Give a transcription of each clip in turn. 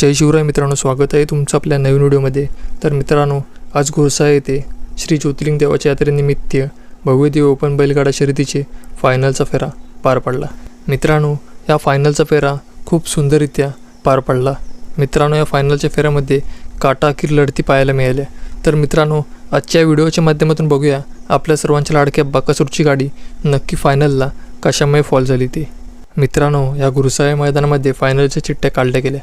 जय शिवराय मित्रांनो स्वागत आहे तुमचं आपल्या नवीन व्हिडिओमध्ये. तर मित्रांनो आज घोरसा येथे श्री ज्योतिर्लिंग देवाच्या यात्रेनिमित्त भव्यदेव ओपन बैलगाडा शर्यतीचे फायनलचा फेरा पार पडला. मित्रांनो या फायनलचा फेरा खूप सुंदररित्या पार पडला. मित्रांनो या फायनलच्या फेऱ्यामध्ये काटाकीर लढती पाहायला मिळाल्या. तर मित्रांनो आजच्या व्हिडिओच्या माध्यमातून बघूया आपल्या सर्वांच्या लाडक्या बाकासूरची गाडी नक्की फायनलला कशामुळे फॉल झाली ती. मित्रांनो या गुरुसाय मैदानामध्ये फायनलच्या चिठ्ठ्या काढल्या गेल्या.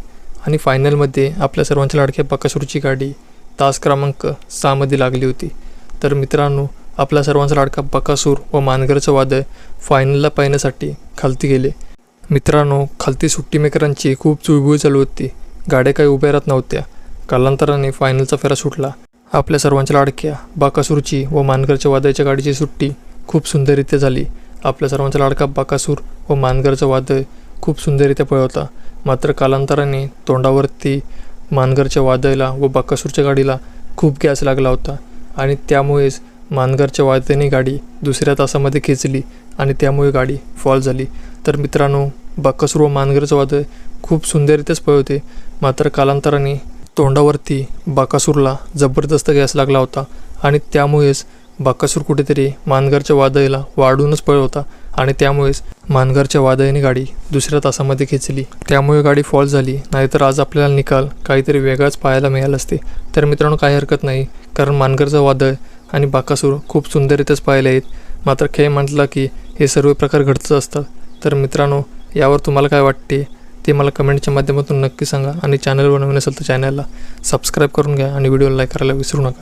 आणि फायनलमध्ये आपल्या सर्वांच्या लाडक्या बकासूरची गाडी तास क्रमांक सहामध्ये लागली होती. तर मित्रांनो आपल्या सर्वांचा लाडका बकासूर व मानगरचं वादळ फायनलला पाहण्यासाठी खालती गेले. मित्रांनो खालती सुट्टीमेकरांची खूप चुळबुळ चालू होती. गाड्या काही उभ्या राहत नव्हत्या. कालांतराने फायनलचा फेरा सुटला. आपल्या सर्वांच्या लाडक्या बाकासूरची व मानगरच्या वादळच्या गाडीची सुट्टी खूप सुंदररित्या झाली. आपल्या सर्वांचा लाडका बाकासूर व मानगरचं वादळ खूप सुंदररित्या पळवता. मात्र कालांतराने तोंडावरती मानगरच्या वादळला व बाकासूरच्या गाडीला खूप गॅस लागला होता आणि त्यामुळेच मानगरच्या वादळाने गाडी दुसऱ्या तासामध्ये खेचली आणि त्यामुळे गाडी फॉल झाली. तर मित्रांनो बाकासूर व मानगरचं वादळ खूप सुंदररित्याच पळवते. मात्र कालांतराने तोंडावरती बाकासूरला जबरदस्त गॅस लागला होता आणि त्यामुळेच बाकासूर कुठेतरी मानगरच्या वादळीला वाढूनच पळवता आणि त्यामुळेच मानगरच्या वादळीने गाडी दुसऱ्या तासामध्ये खेचली. त्यामुळे गाडी फॉल झाली. नाहीतर आज आपल्याला निकाल काहीतरी वेगळाच पाहायला मिळाला असते. तर मित्रांनो काही हरकत नाही. कारण मानगरचं वादळ आणि बाकासूर खूप सुंदररित्याच पाहायला आहेत मात्र खेळ म्हटलं की हे सर्व प्रकार घडतच असतात. तर मित्रांनो यावर तुम्हाला काय वाटते? ते मला कमेंटच्या माध्यमातून नक्की सांगा. आणि चॅनलवर नवीन असेल तर चॅनलला सबस्क्राईब करून घ्या आणि व्हिडिओला लाईक करायला विसरू नका.